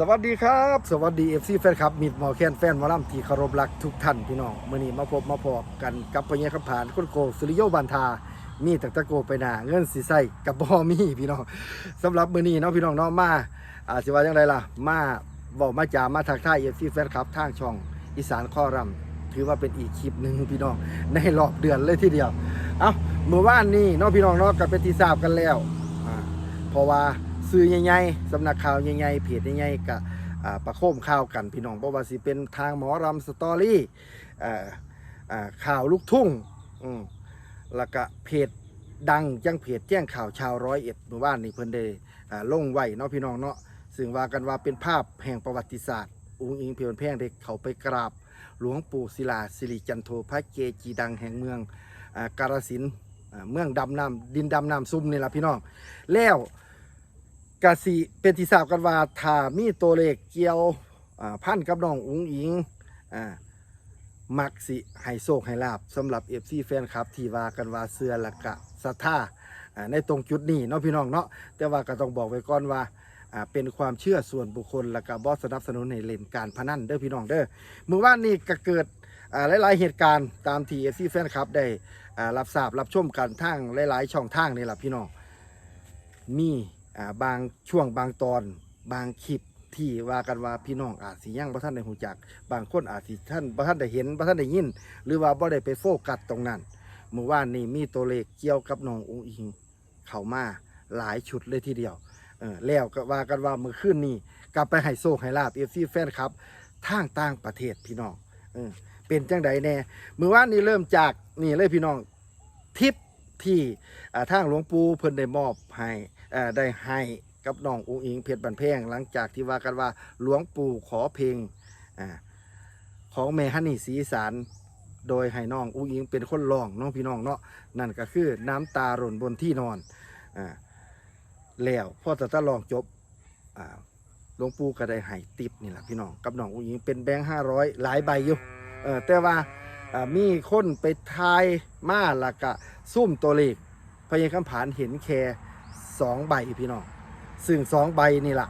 สวัสดีครับ สวัสดีเอฟซีแฟนคลับมิดมอแคนแฟนหมอลำที่เคารพรักทุกท่านพี่น้องเมื่อนี้มาพบมาพอกันกับพญาคำผ่านคนโกสุริโยบันทา มีตักตะโกไปหนาเงินสีใสกับบอมีพี่น้องสำหรับเมื่อนี้เนาะพี่น้องเนาะมาอาสิว่าจังไรล่ะ มาบอกมาจามาทักทายเอฟซีแฟนคลับทางช่องอีสานข้อรำถือว่าเป็นอีกคลิปหนึ่งพี่น้องในรอบเดือนเลยทีเดียวเอ้าเมื่อวานนี้เนาะพี่น้องเนาะกับเป็นที่ทราบกันแล้วเพราะว่า สื่อใหญ่ๆสำนักข่าวใหญ่ๆเพจใหญ่ๆกับประโคมข่าวกันพี่น้องเพราะว่าสิเป็นทางหมอรำสตอรี่ข่าวลูกทุ่งแล้วก็เพจดังจังเพจแจ้งข่าวชาวร้อยเอ็ดหมู่บ้านนี่เพิ่นได้อ่าลงไว้เนาะพี่น้องเนาะซึ่งว่ากันว่าเป็นภาพแห่งประวัติศาสตร์อุ้งอิงเพียนแพงได้เขาไปกราบ หลวงปู่ศิลาสิริจันโทพระเกจีดังแห่งเมืองอกาฬสินเมืองดำน้ำดินดำน้ำซุ่มนี่แหละพี่น้องแล้ว กะสิเป็นที่ทราบกันว่าถ้ามีตัวเลขเกี่ยวอ่าพันกับน้องอุ๋งอิงมักสิให้โชคให้ลาบสำหรับเอฟซีแฟนคลับ ที่ว่ากันว่าเสือละกะศรัทธาในตรงจุดนี้เนาะพี่น้องเนาะแต่ว่าก็ต้องบอกไว้ก่อนว่าเป็นความเชื่อส่วนบุคคลและก็บอสสนับสนุนให้เล่นการพนันเด้อพี่น้องเด้อเมื่อวานนี้ก็เกิดหลาย ๆ เหตุการณ์ตามที่เอฟซีแฟนคลับได้รับทราบรับชมกันทางหลาย ๆ ช่องทางนี่แหละพี่น้องมี บางช่วงบางตอนบางคลิปที่ว่ากันว่าพี่น้องอาจสิยังบ่ท่านได้หูจัก บางคนอาจสิท่านบ่ท่านได้เห็นบ่ท่านได้ยิน หรือว่าบ่ได้ไปโฟกัสตรงนั้นเมื่อวานนี้มีตัวเลขเกี่ยวกับน้องอุ้งอิงเข้ามาหลายชุดเลยทีเดียวเออแล้วก็ว่ากันว่าเมื่อคืนนี้กลับไปให้โชคให้ลาบ FC แฟนครับทางต่างประเทศพี่น้องเออเป็นจังใดแน่เมื่อวานนี้เริ่มจากนี่เลยพี่น้องทิปที่ทางหลวงปู่เพิ่นได้มอบให้ ได้ให้กับน้องอุ้งอิงเพชรบันเพงหลังจากที่ว่ากันว่าหลวงปู่ขอเพลงอของแม่ฮันนี่ศรีอีสารโดยให้น้องอุ้งอิงเป็นคนร้องน้องพี่น้องเนาะนั่นก็คือน้ำตาหล่นบนที่นอนอ่าแล้วพ่อตะตะลองจบอ่าหลวงปู่ก็ได้ให้ติปนี่แหละพี่น้องกับน้องอุ้งอิงเป็นแบงค์ห้าร้อยหลายใบอยู่เออแต่ว่ามีคนไปทายมาล้วก็ซุ่มตัวเลขพญาคำผานเห็นแค่ สองใบพี่น้อง ซึ่งสองใบนี่แหละ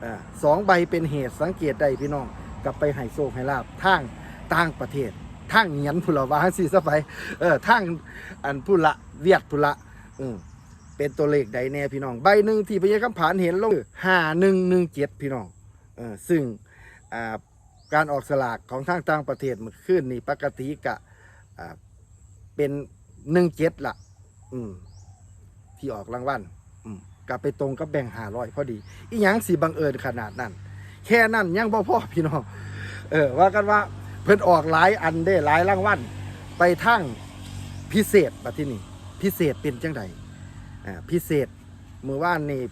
เอ่อสองใบเป็นเหตุสังเกตได้พี่น้องกลับไปให้โชคให้ลาบทางต่างประเทศทางเงียนพุละวาสิซะไปเออทางอันพุละเวียดพุละอืมเป็นตัวเลขใดแน่พี่น้อง ใบหนึ่งที่พญาคำผานเห็นลงห้าหนึ่งหนึ่งเจ็ดพี่น้องเออซึ่งอ่าการออกสลากของทางต่างประเทศมื่อคืนนี่ปกติกะอ่าเป็นหนึ่งเจ็ดละอืมที่ออกรางวัล กลับไปตรงกับแบ่งหาร้อยพอดี อีหยังสิบังเอิญขนาดนั้น แค่นั้นยังบ่พอพี่น้องเออว่ากันว่าเพิ่นออกหลายอันได้หลายรางวัลไปทั้งพิเศษบัดที่นี่พิเศษเป็นจังไดอ่าพิเศษเมื่อว่านนี่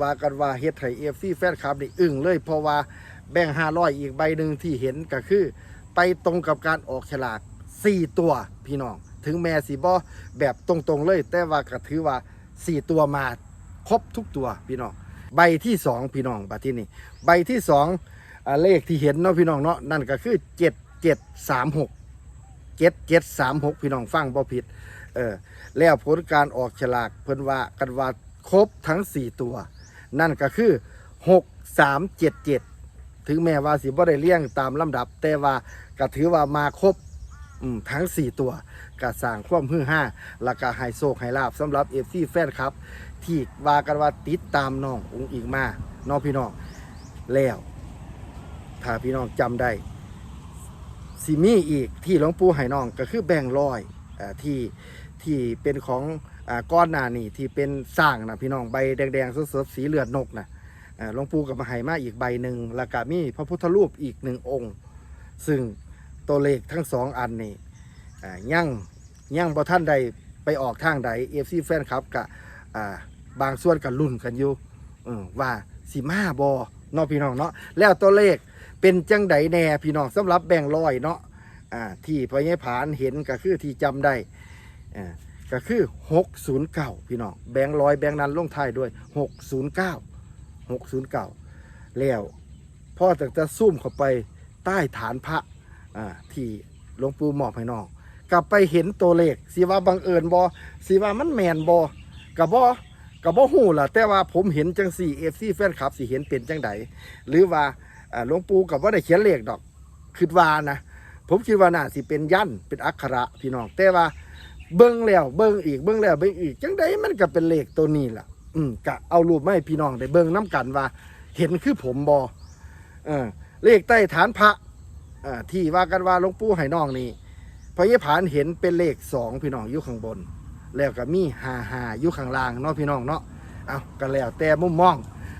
ว่ากันว่าเฮ็ดให้ AFC แฟนคลับนี่อึ้งเลยเพราะว่าแบ่ง500อีกใบหนึ่งที่เห็นก็คือ ไปตรงกับการออกฉลาก4ตัวพี่น้อง ถึงแม้สิบ่แบบตรงๆเลย แต่ว่าก็ถือว่า4ตัวมา ครบทุกตัวพี่น้องใบที่2พี่น้องบัดที่นี่ใบที่2อ่าเลขที่เห็นเนาะพี่น้องเนาะนั่นก็คือ7736 7736พี่น้องฟังบ่ผิดเออแล้วผลการออกฉลากเพิ่นว่ากันว่าครบทั้ง4ตัว นั่นก็คือ6377ถึงแม้ว่าสิบ่ได้เลี้ยงตามลำดับ แต่ว่าก็ถือว่ามาครบ อืมทั้ง 4 ตัวก็สางความฮือฮาแล้วก็ให้โชคให้ลาบสำหรับ FC แฟนครับ ที่ว่ากันว่าติดตามน้องอุ้งอิงมาน้องพี่น้องแล้วถ้าพี่น้องจำได้สิมี่อีกที่หลวงปู่ให้น้องก็คือแบ่งค์ร้อยอที่ที่เป็นของอก้อนหนานี่ที่เป็นสร้างนะพี่น้องใบแดงๆสดๆสีเลือดนกนะอ่าหลวงปู่กับมาให้มาอีกใบหนึ่งแล้วก็มีพระพุทธรูปอีกหนึ่งองค์ ซึ่ง ตัวเลขทั้งสองอันนี่อ่ายังยังบ่ท่านใดไปออกทางใดเอฟซีแฟนครับกับบางส่วนกับรุ่นกันอยู่ว่าสีมาบอนาะพี่น้องเนาะแล้วตัวเลขเป็นจังใดแน่พี่น้องสำหรับแบ่งร้อยเนาะที่พอใหญผานเห็นก็คือที่จำได้อ่าก็คือ 609 พี่น้องแบงค์ร้อยแบงค์นั้นลงท้ายด้วย 609 609 แล้วพ่อแต่จะซุ่มเข้าไปใต้ฐานพระ ที่หลวงปู่มอบให้น้องกลับไปเห็นตัวเลขสิว่าบังเอิญบอสิว่ามันแมนบอกับบอก็บ่ฮู้ล่ะ แต่ว่าผมเห็นจังสี่ FC แฟนคลับสิเห็นเป็นจังใดหรือว่าหลวงปู่ก็บ่ได้เขียนเลขดอกคิดว่านะผมคิดว่าน่าสิเป็นยันเป็นอักขระพี่น้องแต่ว่าเบิ่งแล้วเบิ่งอีกเบิ่งแล้วเบิ่งอีกจังใดมันก็เป็นเลขตัวนี้ล่ะ อืมก็เอารูปมาให้พี่น้องได้เบิ่งน้กันว่า เห็นคือผมบ่เออเลขใต้ฐานพระ ที่ว่ากันว่าหลวงปู่ให้น้องนี่พระยผานเห็นเป็นเลขสองพี่น้องอยู่ข้างบน แล้วก็มีหาหาอยู่ข้างล่างเนาะพี่น้องเนาะเอาก็แล้วแต่มุมมอง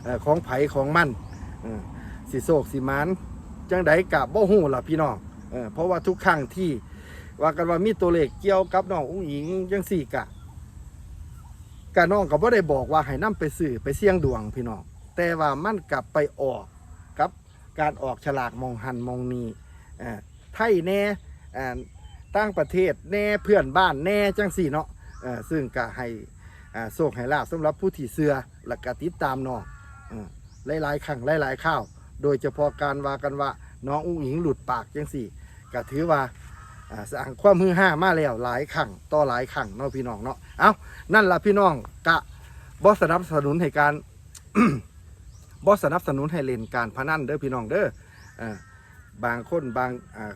อ่อของไผของมันสิโศกสิมันจังใดกับบ่ฮู้ล่ะพี่น้องเอเพราะว่าทุกครั้งที่ว่ากันว่ามีตัวเลขเกี่ยวกับน้องอุ้งอิงจังสี่กะกะน้องก็บ่ได้บอกว่าให้นํไปซื้อไปเสี่ยงดวงพี่น้องแต่ว่ามันกลับไปออกกับการออกฉลากมองหันมองนีเอ่อ ไทยแน่ต่างประเทศแน่เพื่อนบ้านแน่จังสี่เนาะซึ่งก็ให้โชคให้ลาบสำหรับผู้ที่เสือและกติดตามน้องหลายๆครั้งหลายๆข้าว โดยเฉพาะการว่ากันว่าน้องอุ้งอิงหลุดปากจังสี่ก็ถือว่าสร้างความฮือฮามาแล้วหลายครั้งต่อหลายครั้งเนาะพี่น้องเนาะเอานั่นละพี่น้องกะบอสนับสนุนให้การบอสนับสนุนให้เล่นการพนันเด้อพี่น้องเด้อ บางคนบางอ่า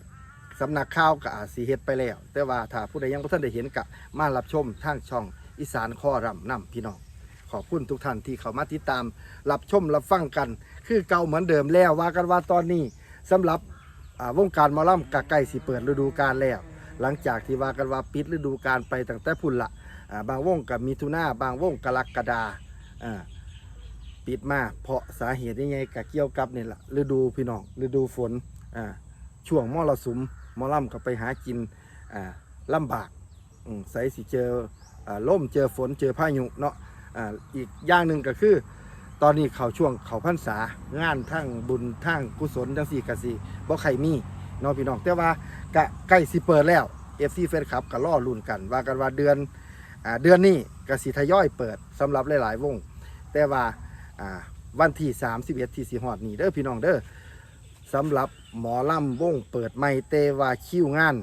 สำนักข่าวก็อาจสีเฮ็ดไปแล้ว แต่ว่าถ้าผู้ใดยังบ่ทันได้เห็นก็มารับชมทางช่องอีสานข้อรำนํพี่น้อง ขอบคุณทุกท่านที่เข้ามาติดตาม รับชมรับฟังกัน คือเก่าเหมือนเดิมแล้วว่ากันว่าตอนนี้สำหรับอ่าวงการหมอลำกะใกล้สิเปิดฤดูกาลแล้ว หลังจากที่ว่ากันว่าปิดฤดูกาลไปตั้งแต่พุ่นละอ่าบางวงกับมีทุนาบางวงกรกฎาอ่าปิดมาเพราะสาเหตุยังไงกะเกี่ยวกับนี่แหละฤดูพี่น้องฤดูฝน ช่วงมรสุมมอลำก็ไปหากินอ่าลำบากใส่สิเจออ่าล่มเจอฝนเจอพายุเนาะอีกอย่างหนึ่งก็คือ ตอนนี้เขาช่วงเขาพรรษางานทั้งบุญทั้งกุศลทั้งสี่กสิบ่ใครมีเนาะพี่น้องแต่ว่ากะใกล้สิเปิดแล้วเอฟซีแฟนคลับก็ล่อลุ่นกัน ว่ากันว่าเดือนอเดือนนี้กสิทยอยเปิดสำหรับหลาย ๆ วง แต่ว่าวันที่ 31 ที่สิฮอดนี้เด้อพี่น้องเด้อสำหรับ หมอลำวงเปิดไม่เตว่าคิวงาน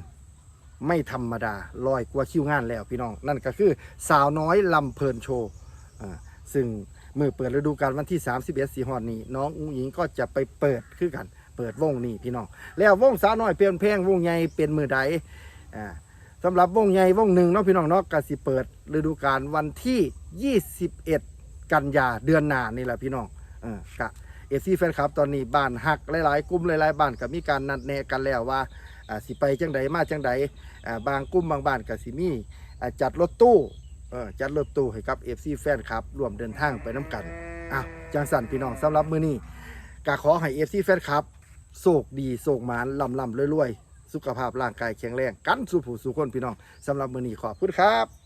ไม่ธรรมดาลอยกว่าคิวงานแล้วพี่น้อง นั่นก็คือสาวน้อยลำเพลินโชว์อ่าซึ่งมือเปิดฤดูกาลวันที่ 31สีหอดนี้ น้องอุ้งอิงก็จะไปเปิดคือกัน เปิดวงนี้พี่น้อง แล้ววงสาวน้อยเปลี่ยนเพลงวงใหญ่เป็นมือใดอ่าสำหรับวงใหญ่วงหนึ่งเนาะพี่น้องเนาะก็สิเปิดฤดูกาลวันที่ 21 กันยาเดือนหน้านี่แหละพี่น้องเออกะ เอซีแฟนคลับ ตอนนี้บ้านหักหลายๆกลุ่มหลายๆบ้านก็มีการนัดแนะกันแล้วว่าสิไปจังใดมาจังใดบางกลุ่มบางบ้านก็สิมีจัดรถตู้จัดรถตู้ให้กับเอฟซีแฟนคลับร่วมเดินทางไปน้กันอ้าวจังสันพี่น้องสำหรับมื้อนี้ก็ขอให้เอฟซีแฟนคลับโชคดีโชคหมานลำลำรวยๆ สุขภาพร่างกายแข็งแรง กันสู่ผู้สู่คนพี่น้องสำหรับมื้อนี้ขอบคุณครับ